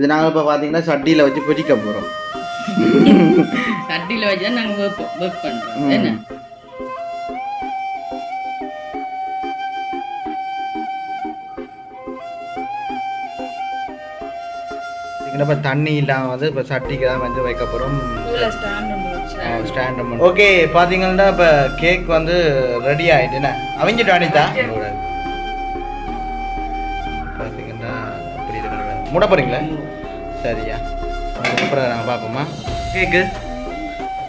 இது நாங்கள் இப்போ பார்த்தீங்கன்னா சட்டியில் வச்சு பொரிக்க போகிறோம் சட்டியில் வச்சா நாங்கள் வைப்போம் ஒர்க் பண்ணுறோம் என்ன? இப்போ தண்ணி இல்லாமல் வந்து இப்போ சட்டிக்கு தான் வந்து வைக்க போகிறோம் ஸ்டாண்ட் ஓகே பார்த்தீங்கன்னா இப்போ கேக் வந்து ரெடி ஆகிட்டுண்ணே அவிஞ்சிட்டு அனிதா? பார்த்தீங்கன்னா அப்படி இருக்கிற மூட போகிறீங்களா சரியா அப்புறம் நாங்கள் பார்ப்போமா? கேக்கு.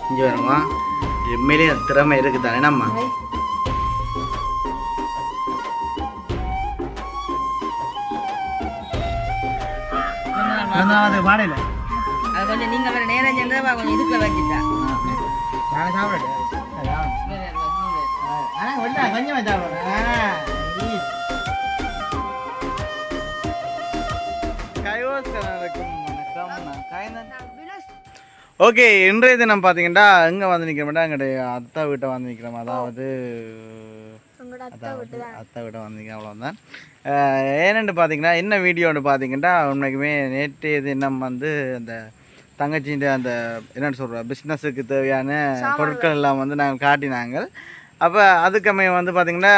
இங்கே வேணுமா உண்மையிலேயே திறமை இருக்குது தானே நம்ம அது வாடையில அது கொஞ்சம் நீங்கள் வேறு நேரம் சென்றா கொஞ்சம் இதுக்குள்ள வச்சுட்டா. நான் ஒன்றா கொஞ்சம் சாப்பிடுறேன் ஓகே இன்றைய தினம் பார்த்தீங்கன்னா எங்கே வந்து நிற்கிறோம்னா எங்களுடைய அத்தை வீட்டை வந்து நிற்கிறோம் அதாவது அதாவது அத்தை வீட்டை வந்து நிற்கிறோம் அவ்வளோதான் ஏன்னு பார்த்தீங்கன்னா என்ன வீடியோன்னு பார்த்தீங்கன்னா உண்மைக்குமே நேற்றைய தினம் வந்து அந்த தங்கச்சின்ற அந்த என்னன்னு சொல்கிற பிஸ்னஸுக்கு தேவையான பொருட்கள் எல்லாம் வந்து நாங்கள் காட்டினாங்க. அப்போ அதுக்கமே வந்து பார்த்தீங்கன்னா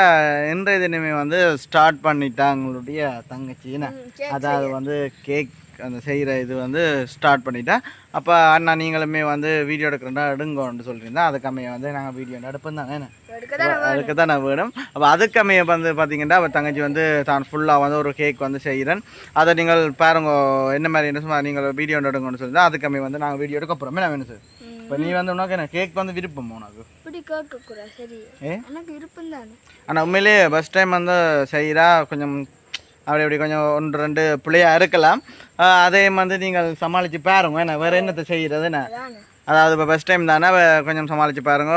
இன்றைய தினமே வந்து ஸ்டார்ட் பண்ணிட்டாங்களுடைய தங்கச்சி என்ன? அதாவது வந்து கேக் அந்த செய்கிற இது வந்து ஸ்டார்ட் பண்ணிட்டா அப்போ அண்ணா நீங்களுமே வந்து வீடியோ எடுக்கிறதா எடுங்கன்னு சொல்லியிருந்தா அதுக்கமைய வந்து நாங்கள் வீடியோ எடுப்போம் தானே? என்ன அதுக்கு தான் நான் வேணும். அப்போ அதுக்கமைய வந்து பார்த்தீங்கன்னா அவள் தங்கச்சி வந்து தான் ஃபுல்லாக வந்து ஒரு கேக் வந்து செய்கிறேன் அதை நீங்கள் பாருங்க என்ன மாதிரி என்ன சும்மா நீங்கள் வீடியோ எடுங்கன்னு சொல்லி அதுக்கமைய வந்து நாங்கள் வீடியோ எடுக்க போகிறோமே நான் வேணும் சார் இப்போ நீ வந்து உனக்கு என்ன கேக் வந்து விருப்பம் உனக்கு? இப்படி கேட்கக்கூடாது சரி. ஏ? எனக்கு விருப்பம் தானே? ஆனால் உண்மையிலே ஃபஸ்ட் டைம் வந்து செய்கிறா கொஞ்சம் அப்படி அப்படி கொஞ்சம் ஒன்று ரெண்டு பிள்ளையா இருக்கலாம். ஆஹ் அதே வந்து நீங்கள் சமாளித்து பாருங்க. என்ன வேறு என்னத்தை செய்கிறது என்ன? அதாவது இப்போ ஃபஸ்ட் டைம் தானே கொஞ்சம் சமாளித்து பாருங்க.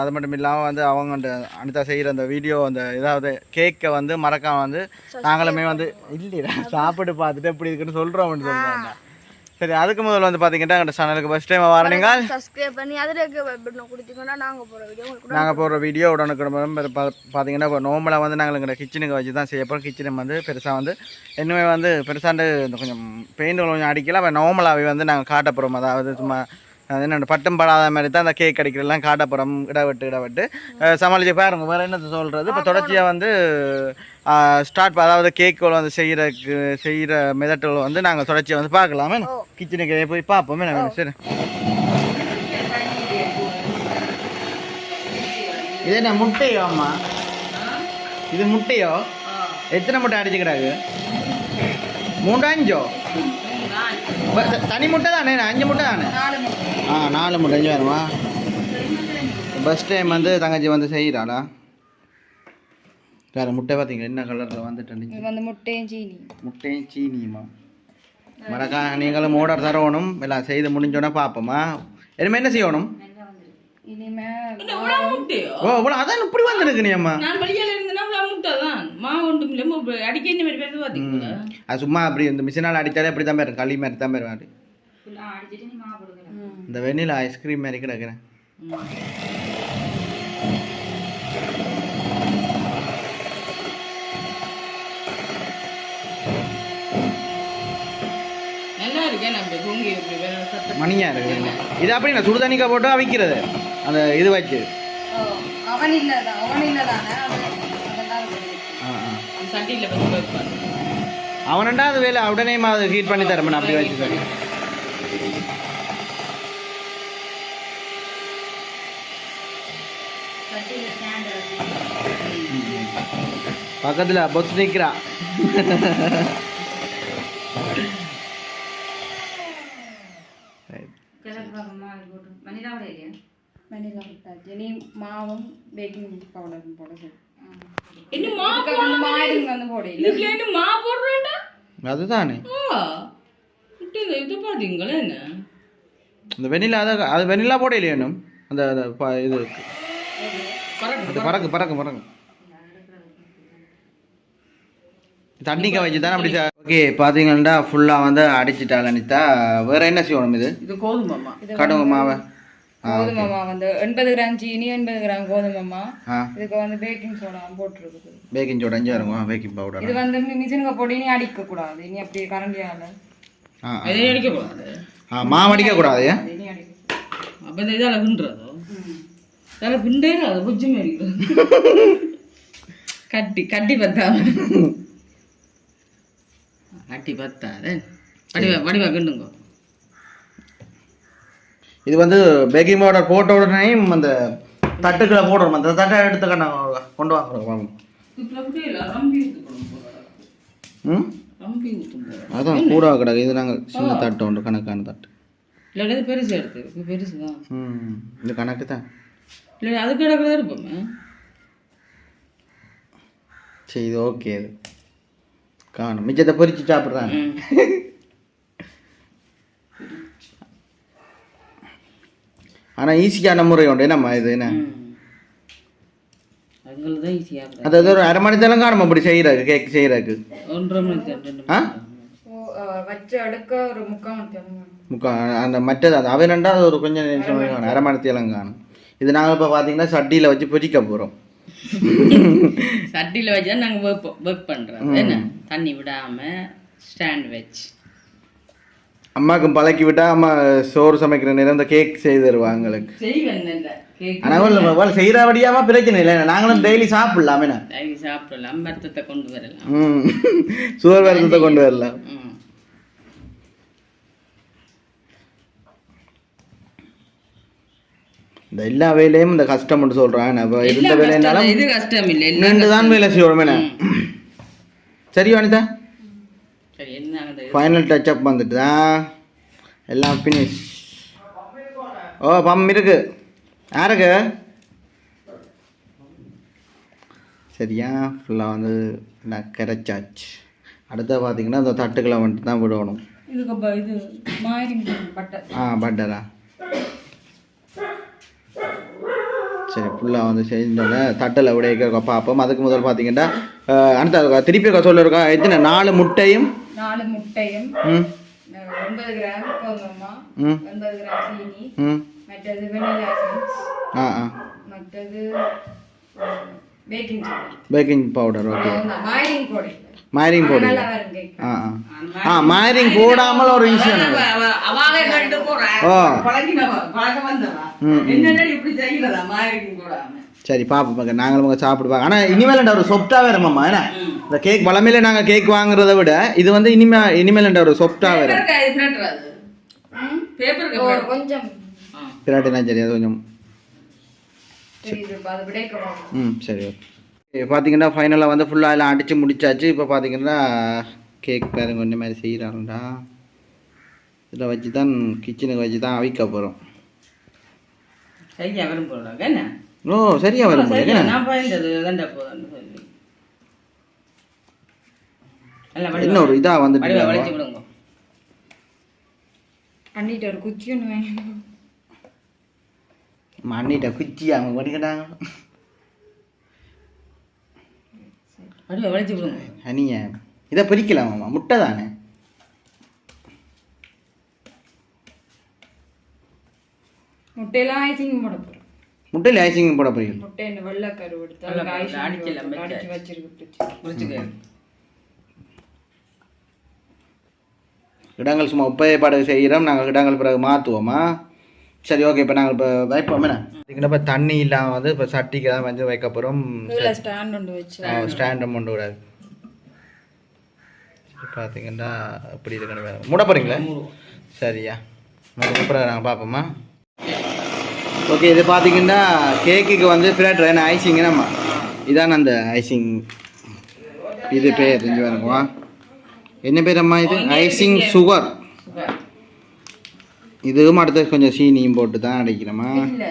அது மட்டும் இல்லாமல் வந்து அவங்க அனிதா செய்கிற அந்த வீடியோ அந்த இதாவது கேக்கை வந்து மறக்காம வந்து நாங்களுமே வந்து இல்லைடா சாப்பிட்டு பார்த்துட்டு எப்படி இருக்குன்னு சொல்கிறோம்னு சொல்கிறாங்க சரி அதுக்கு முதல்ல வந்து பார்த்தீங்கன்னா எங்கள் சேனலுக்கு ஃபஸ்ட் டைம் வரணுங்க சப்ஸ்கிரைப் பண்ணி அதில் கொடுத்தீங்கன்னா நாங்கள் போகிற வீடியோ உங்களுக்கு நாங்கள் போடுற வீடியோ உடனுக்குடன் பார்த்தீங்கன்னா இப்போ வந்து நாங்கள் எங்கள் கிச்சனுக்கு வச்சு தான் செய்ய போகிறோம் கிச்சனை வந்து பெருசாக வந்து இன்னுமே வந்து பெருசாண்டு கொஞ்சம் பெயிண்ட் கொஞ்சம் அடிக்கல. அப்போ நார்மலாகவே வந்து நாங்கள் காட்ட போகிறோம் அதாவது சும்மா அது என்ன பட்டம் படாத மாதிரி தான் அந்த கேக் அடிக்கிறதெல்லாம் காட்ட போகிறோம் இடவிட்டு இடவிட்டு. சமாளிச்சு பாருங்க வேறு என்னத்தை சொல்கிறது இப்போ தொடர்ச்சியாக வந்து ஸ்டார்ட் அதாவது கேக்குகள் வந்து செய்கிறக்கு செய்கிற மெதட்டுகள் வந்து நாங்கள் தொடர்ச்சியாக வந்து பார்க்கலாமே. கிச்சனுக்கு போய் பார்ப்போமே. நாங்கள் சரி. இது என்ன முட்டையோ அம்மா? இது முட்டையோ? எத்தனை முட்டை அடிச்சுக்கிறாங்க மூணு அஞ்சோ? ப- த- தனி முட்டை தானே? அஞ்சு முட்டை தானே? ஆ நாலு முட்டை அஞ்சு வருமா பஸ் டைம் வந்து தங்கச்சி வந்து செய்கிறாளா வேறு முட்டை பார்த்தீங்களா என்ன கலரில் வந்துட்டு வந்து முட்டையும் சீனி. முட்டையும் சீனியுமா? மறக்கா நீங்களும் ஆர்டர் தரணும். எல்லாம் செய்து முடிஞ்சோடனே பார்ப்போமா இனிமேல் என்ன செய்யணும்? இனிமே ஓ இவ்வளோ அதான் இப்படி வந்துருக்கு நீ அம்மா. மாவு ஒன்றும் இல்லை. அடிக்க இந்த மாதிரி பேர் பார்த்தீங்களா அது சும்மா அப்படி இந்த மிஷினால் அடித்தாலே அப்படி தான் போயிடும் களி மாதிரி தான் போயிடும் அது அடிச்சிட்டு நீ மாவு கொடுக்குறேன் இந்த வெண்ணில ஐஸ்கிரீம் மாதிரி கிடக்குறேன். மணியா இருக்கு இது அப்படி நான் சுடு தண்ணிக்கா போட்டு அவிக்கிறது. அந்த இது வச்சு. அவன் இல்லை தான் அவன் இல்லை சட்டியில் வச்சு வைப்பான் அவனண்டா அது வேலை உடனே அது ஹீட் பண்ணி தரேன் அப்படி வச்சு தரேன் சட்டியில் ஸ்டாண்டு வச்சு பக்கத்தில் பஸ் நிற்கிறா மாவும் பேக்கிங் பவுடரும் போட சொல்லு. வந்து இதுல மா போடுறேன்டா அதுதானே இது- இது பார்த்தீங்களா என்ன இந்த வெண்ணிலா அதை அது வெண்ணிலா போட இல்லையா இன்னும் அந்த அந்த இது பறக்கு பறக்கு பறக்கு தண்ணிக்க வச்சு தானே அப்படி ஓகே பார்த்தீங்கன்னா ஃபுல்லாக வந்து அடிச்சிட்டாள் அனிதா வேற என்ன செய்யணும் இது இது கோதுமாமா கடுகு மாவை கோதுமை மாவு வந்து எண்பது கிராம் சீனி எண்பது கிராம் கோதுமை மாவு ஆ. இதுக்கு வந்து பேக்கிங் சோடா போட்டுருக்குது. பேக்கிங் சோடா அஞ்சு வருங்க பேக்கிங் பவுடர் இது வந்து மிஷினுக்கு போட்டு இனி அடிக்க கூடாது. இனி அப்படியே கரண்டியால. அதை அடிக்கக்கூடாது ஆ. மாவு இனி அடிக்கும் அப்போ இந்த இதால் பின்றதோ இதால் பிண்டே அது புஜ்ஜுமே கட்டி கட்டி பத்தாம. கட்டி பத்தாது. வடிவா வடிவா கிண்டுங்கோ. இது வந்து பேக்கிங் பவுடர் போட்ட உடனேயும் அந்த தட்டுக்களை போடுறோம் அந்த தட்டை எடுத்து கண்ண- கொண்டு வாங்குறோம். ம்? அதான் கூட கிடக்கு. இது நாங்கள் சின்ன தட்டு உண்டு கணக்கான தட்டு. இல்லை இது பெருசு எடுத்து இது பெருசு தான். ம் இது கணக்கு தான். இல்லை அதுக்கு கிடக்கிறதா இருப்போமே சரி இது ஓகே. இது காணும். மிச்சத்தை பொரிச்சு சாப்பிட்றாங்க ஆனால் ஈஸியான முறை உண்டு. என்னம்மா இது என்ன? தான் அது ஒரு அரை மணி நேரம் காணும் அப்படி செய்கிறாக்கு கேக் ரெண்டு ஆ? முக்கால் அந்த மற்றது அது அவன் ரெண்டாவது ஒரு கொஞ்சம் நிமிஷம் அரை மணி நேரம். காணும் இது நாங்கள் இப்போ பார்த்தீங்கன்னா சட்டியில் வச்சு பொரிக்க போகிறோம் சட்டியில் வச்சா நாங்கள் ஒர்க் ஒர்க் பண்ணுறோம் என்ன? தண்ணி விடாமல் ஸ்டாண்ட் வச்சு. அம்மாவுக்கும் பழக்கி விட்டா அம்மா சோறு சமைக்கிற நேரம் இந்த கேக் செய்து தருவாங்க எங்களுக்கு. ஆனால் பிரச்சனை இல்லை. நாங்களும் டெய்லி சாப்பிடலாம் என்ன? டெய்லி சாப்பிடலாம். வருத்தத்தை கொண்டு வரலாம். ம். சுவர் வருத்தத்தை கொண்டு வரலாம். இந்த எல்லா வேலையும் இந்த கஷ்டம்னு சொல்கிறான் இப்போ இருந்த வேலைனாலும் கஷ்டம், இது கஷ்டம் இல்லை தான் வேலை என்ன? சரி வனிதா. ஃபைனல் டச் அப் வந்துட்டுதா? எல்லாம் ஃபினிஷ் ஓ பம் இருக்கு. யாருக்கு? சரியா ஃபுல்லாக வந்து நான் கரைச்சாச்சு அடுத்த பார்த்தீங்கன்னா இந்த தட்டுக்களை வந்துட்டு தான் விடணும் ஆ பட்டரா சரி ஃபுல்லாக வந்து செஞ்சோன்னே தட்டில் விட பார்ப்போம் அதுக்கு முதல் பார்த்தீங்கன்னா அடுத்த திருப்பி சொல்லிருக்கோம் எத்தனை? நாலு முட்டையும் நாலு முட்டையும் ஒன்பது கிராம் கோதுமை ஒன்பது கிராம் சீனி மற்றது ஆ மற்றது பேக்கிங் பேக்கிங் பவுடர் ஓகே மாயிரிங் போடு பழக்க வந்தவா ம், ம். என்னடா இப்படி செய்யறதா மாதிரி போடாம சரி பாப்போம் பார்க்க நாங்களும் உங்க சாப்பிடுவாங்க ஆனால் இனிமேல் ஒரு சொப்டாக வேறமாம்மா என்ன இந்த கேக் வளமையில நாங்கள் கேக் வாங்குறத விட இது வந்து இனிமே இனிமேல் ஒரு சொப்டாக வேற கொஞ்சம் பிராட்டினா சரி அது கொஞ்சம் ம் சரி ஓகே பார்த்தீங்கன்னா ஃபைனலாக வந்து ஃபுல்லாக எல்லாம் அடித்து முடிச்சாச்சு. இப்போ பார்த்தீங்கன்னா கேக் பாருங்க இந்த மாதிரி செய்கிறாங்கடா இதில் வச்சு தான் கிச்சனுக்கு வச்சு தான் அவிக்க போகிறோம் சரியா வரும் போடுறாங்க என்ன? ஓ சரியா வரும் என்ன? இன்னொரு இதாக வந்துட்டு அண்ணிட்ட ஒரு குச்சி ஒன்று வாங்கி மண்ணிட்ட குச்சி அவங்க படிக்கிறாங்க வடிவா வளைச்சு விடுங்க. அனிய இதை பிரிக்கலாமாம்மா முட்டை தானே? முட்டையெல்லாம் ஐசிங் போட போகிறோம் முட்டையில் ஐசிங் போட போறீங்க. முட்டை இந்த எடுத்து அதுக்கு icing அடிச்சு வச்சிருக்கு இடங்கள் சும்மா உப்பைப்பாடு செய்கிறோம். நாங்கள் இடங்கள் பிறகு மாற்றுவோமா? சரி ஓகே இப்போ நாங்கள் இப்போ வைப்போம். என்ன? இப்போ தண்ணி இல்லாமல் வந்து இப்போ சட்டிக்கு தான் வந்து வைக்க போகிறோம் ஸ்டாண்ட் ஒன்று வச்சு. ஸ்டாண்ட் கொண்டு விடாது பார்த்தீங்கன்னா இப்படி இருக்கணும் வேறு. மூட போகிறீங்களா சரியா. அப்புறம் நாங்கள் பார்ப்போமா? ஓகே இது பார்த்தீங்கன்னா கேக்குக்கு வந்து பிளேட் என்ன ஐசிங் நம்ம இதான் அந்த ஐசிங் இது பேர் தெரிஞ்சு வேணுமா என்ன பேர் அம்மா இது ஐசிங் சுகர் இதுவும் அடுத்து கொஞ்சம் சீனியும் போட்டு தான் அடைக்கிறோமா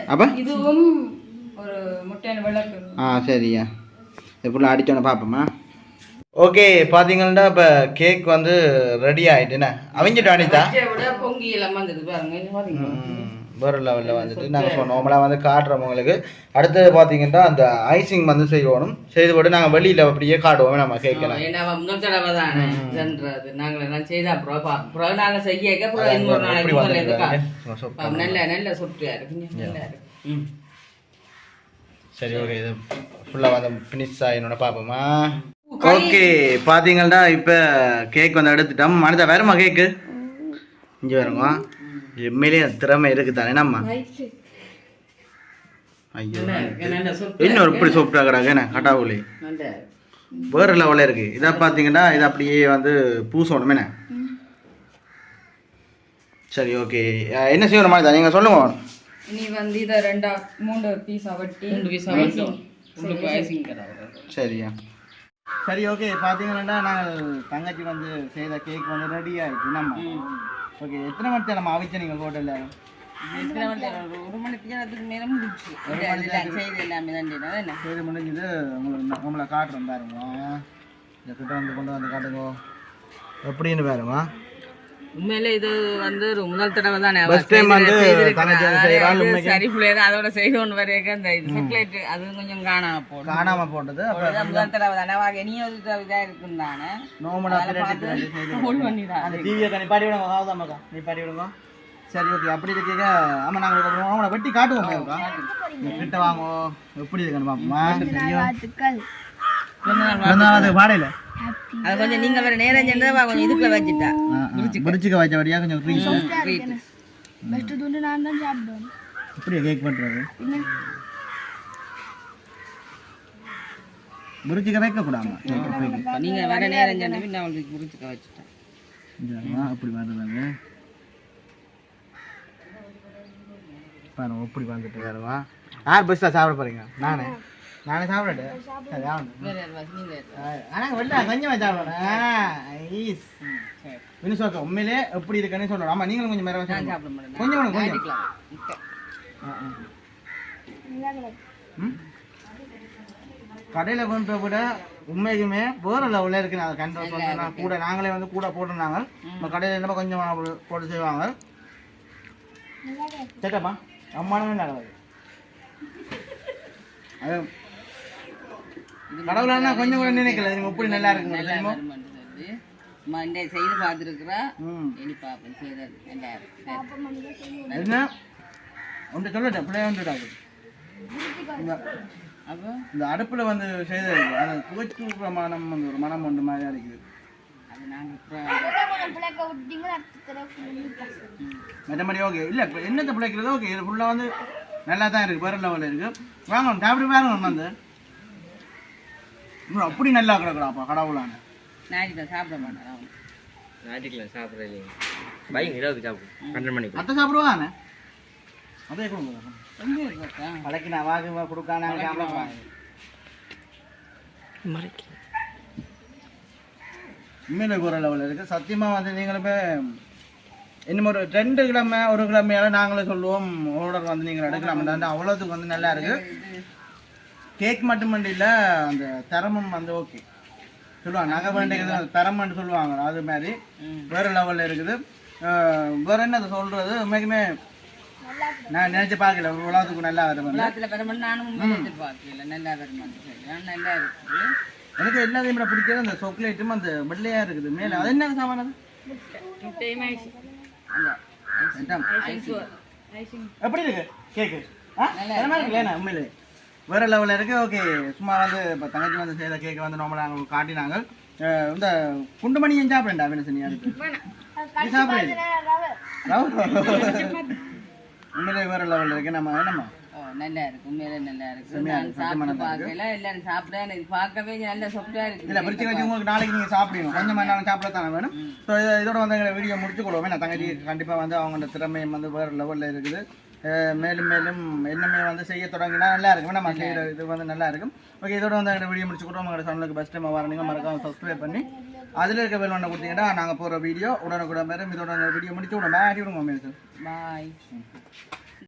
அப்போ? இதுவும் ஒரு முட்டையான ஆ சரியா. ஃபுல்லாக அடித்தோன்னே பார்ப்போமா ஓகே பார்த்தீங்கன்னா இப்போ கேக் வந்து ரெடி ஆகிட்டுண்ணே அவிஞ்சிட்டு அனிதா? இதை விட பொங்கி எல்லாம் வந்தது பாருங்க? வேறு லெவலில் வந்துட்டு நாங்கள் சொன்னோம். நார்மலாக வந்து காட்டுறோம் உங்களுக்கு. அடுத்தது பார்த்தீங்கன்னா அந்த ஐசிங் வந்து செய்யணும். செய்து போட்டு நாங்கள் வெளியில் அப்படியே காட்டுவோம் நம்ம கேட்கலாம் ஏன்னா முதல் தடவை தானே. நாங்கள் எல்லாம் செய்தா அப்புறம் நாங்கள் செய்ய நல்ல நல்ல சுற்றியா இருக்கு. சரி ஓகே இது ஃபுல்லாக வந்து ஃபினிஷ் ஆகினோட பார்ப்போமா? ஓகே பார்த்தீங்கன்னா இப்போ கேக் வந்து எடுத்துட்டோம். மனிதா வேறுமா கேக்கு இங்கே வருங்க எம்எல்ஏ திறமை இருக்கு தானே நம்ம ஐயோ. இன்னொரு இப்படி சூப்பராக கிடக்கு என்ன கட்டாவுலி நல்ல வேறு லெவலில் இருக்கு. இதை பார்த்தீங்கன்னா இது அப்படியே வந்து பூசணும் என்ன? சரி ஓகே என்ன செய்யணும் மாதிரி நீங்கள் சொல்லுங்க. இனி வந்து இதை ரெண்டா மூணு பீஸா வெட்டி ரெண்டு பீஸா கடை சரியா? சரி ஓகே பார்த்தீங்கன்னா நாங்கள் தங்கச்சி வந்து செய்த கேக் வந்து ரெடி ஆயிடுச்சு. நம்ம ஓகே எத்தனை மணி நம்ம அவிச்ச நீங்கள் ஹோட்டலில் ஒரு மணி நேரத்துக்கு மேல முடிச்சு செய்து எல்லாமே தான் சரி முடிஞ்சது. உங்களுக்கு உங்களை காட்டுறோம் பாருங்க. இந்த கிட்ட வந்து கொண்டு வந்து காட்டுங்க. எப்படின்னு பாருங்க. உண்மையிலே இது வந்து ஒரு முதல் தடவை தானே First time வந்து தங்கச்சி வந்து செய்றாள், உண்மைக்கு. சரி பிள்ளைங்க அதோட செய்தோன்னு வரைக்கும் அந்த இது சாக்லேட் அது கொஞ்சம் காணாம போடும் காணாம போட்டது அப்புறம் முதல் தடவை தானே. வாங்க நீ ஒரு இதா இருக்கும் தானே? பண்ணி தான் அந்த டிவியை நீ பாடி விடுங்க. ஆகுதாமாக்கா நீ பாடி விடுங்க. சரி ஓகே. அப்படி இருக்கீங்க. ஆமாம் நாங்கள் அவங்கள வெட்டி காட்டுவோம் கிட்ட வாங்க. எப்படி இருக்குன்னு பார்ப்போமா வாழ்த்துக்கள். அது பாடையில் அது கொஞ்சம் நீங்க வேற நேரம் சென்றதா கொஞ்சம் இதுக்குள்ள வச்சுட்டா. பிடிச்சிக்க வச்சபடியாக கொஞ்சம் க்ரீஸ் பெஸ்ட் துண்டு நான் தான் சாப்பிடுவேன். இப்படி கேக் பண்ணுறது பிடிச்சிக்க வைக்கக்கூடாமா கேக் நீங்க வேற நேரம் சென்ற நான் உங்களுக்கு குறிச்சுக்க வச்சுட்டேன். அப்படி வருதாங்க பாருங்க இப்படி வந்துட்டு. வேறுவா யார் பெஸ்ட்டாக சாப்பிட போறீங்க? நானே. நானே சொல்ல உண்மையிலே எப்படி இருக்குன்னு சொல்லணும் ஆமாம் நீங்களும் கொஞ்சம் மேலே கொஞ்சம் கொஞ்சம்? கடையில் கொண்டு போய் விட உண்மைக்குமே வேற லெவலில் இருக்கு. நான் கண்ட்ரோல் பண்ணுறேன்னா கூட நாங்களே வந்து கூட போட்டிருந்தாங்க. நம்ம கடையில் என்ன கொஞ்சம் போட்டு செய்வாங்க. சேட்டப்பா அம்மானவே நல்லது அது கடவுளானா கொஞ்சம் கூட நினைக்கல. இது இப்படி நல்லா இருக்குங்க தெரியுமா? மண்டே செய்து பார்த்துருக்குறா. ம். இனி பார்ப்பேன் செய்தது நல்லா. என்ன? ஒன்று சொல்லட்டேன் பிள்ளைய வந்துட்டாங்க இந்த அப்போ? இந்த அடுப்பில் வந்து செய்தது அந்த துவைச்சு மனம் வந்து ஒரு மனம் ஒன்று மாதிரி இருக்குது விட்டீங்க அடுத்த மற்றபடி ஓகே. இல்லை இப்போ என்னத்தை பிழைக்கிறது ஓகே. இது ஃபுல்லாக வந்து நல்லா தான் இருக்குது வேறு லெவலில் இருக்குது வாங்க சாப்பிட்டு பாருங்க வந்து. அப்படி நல்லா கிடக்குறாப்பா கடவுளான. ஞாயிற்றுக்கிழமை சாப்பிட மாட்டேன். ஞாயிற்றுக்கிழமை சாப்பிட்றது இல்லைங்க பையன் இரவுக்கு சாப்பிடும் பன்னெண்டு மணிக்கு. அத்தை சாப்பிடுவானே? அதே கொடுங்க கடைக்கு நான் வாக்கு கொடுக்கான சாப்பிடுவாங்க உண்மையில ஒரு லெவலில் இருக்குது சத்தியமாக வந்து நீங்களுமே இன்னும் ஒரு ரெண்டு கிழமை ஒரு கிழமையால நாங்களே சொல்லுவோம் ஆர்டர் வந்து நீங்கள் எடுக்கலாம். அவ்வளோத்துக்கு வந்து நல்லா இருக்குது கேக் மட்டும் இல்லை அந்த தரமும் வந்து ஓகே சொல்லுவாங்க நகை வேண்டியது தரம்னு சொல்லுவாங்க அது மாதிரி. வேறு லெவலில் இருக்குது. வேற என்ன சொல்கிறது உண்மைக்குமே நான் நினைச்சு பார்க்கல. உலகத்துக்கு நல்லா வரும் நானும் நல்லா ஆனால் நல்லா இருக்குது. எனக்கு எல்லாத்தையும் விட பிடிச்சது அந்த சாக்லேட்டும் அந்த வெள்ளையா இருக்குது. மேலே அது என்ன சாமான் எப்படி இருக்கு? கேக்கு. ஆ? உண்மையிலே. வேற லெவலில் இருக்கு. ஓகே சும்மா வந்து இப்போ தங்கச்சி வந்து செய்த கேக்கு வந்து நார்மலாக நாங்கள் காட்டினாங்க. இந்த குண்டுமணியும் சாப்பிடண்டா அப்படின்னு சொன்னீங்க சாப்பிடுறது உண்மையிலே வேற லெவலில் இருக்கு. நம்ம என்னம்மா? ஓ நல்லா இருக்கு. உண்மையில நல்லா இருக்கு. நான் சாப்பிட்டு பார்க்கல. எல்லாரும் சாப்பிட எனக்கு பார்க்கவே நல்ல சொப்டா இருக்கு. இல்லை பிரிச்சு வச்சு உங்களுக்கு நாளைக்கு நீங்கள் சாப்பிடணும் கொஞ்சமாக நாளும் சாப்பிட தானே வேணும். ஸோ இதோட வந்து எங்களை வீடியோ முடிச்சு கொடுவோம் நான் தங்கச்சி கண்டிப்பாக வந்து அவங்களோட திறமையும் வந்து வேறு லெவலில் இருக்குது. மேலும் மேலும் என்னமே வந்து செய்ய தொடங்கினா நல்லா இருக்கும். நம்ம செய்கிற இது வந்து நல்லா இருக்கும். ஓகே இதோட வந்து எங்களை வீடியோ முடிச்சு கொடுவோம் உங்களோட சேனலுக்கு ஃபஸ்ட் டைம் வரணுங்க மறக்காம சப்ஸ்கிரைப் பண்ணி அதில் இருக்க பெல் ஒன்று கொடுத்தீங்கன்னா நாங்கள் போகிற வீடியோ உடனுக்குடன் மேலும் இதோட வீடியோ முடிச்சு விடுவோம் ஆடி விடுவோம். மேலும் பாய்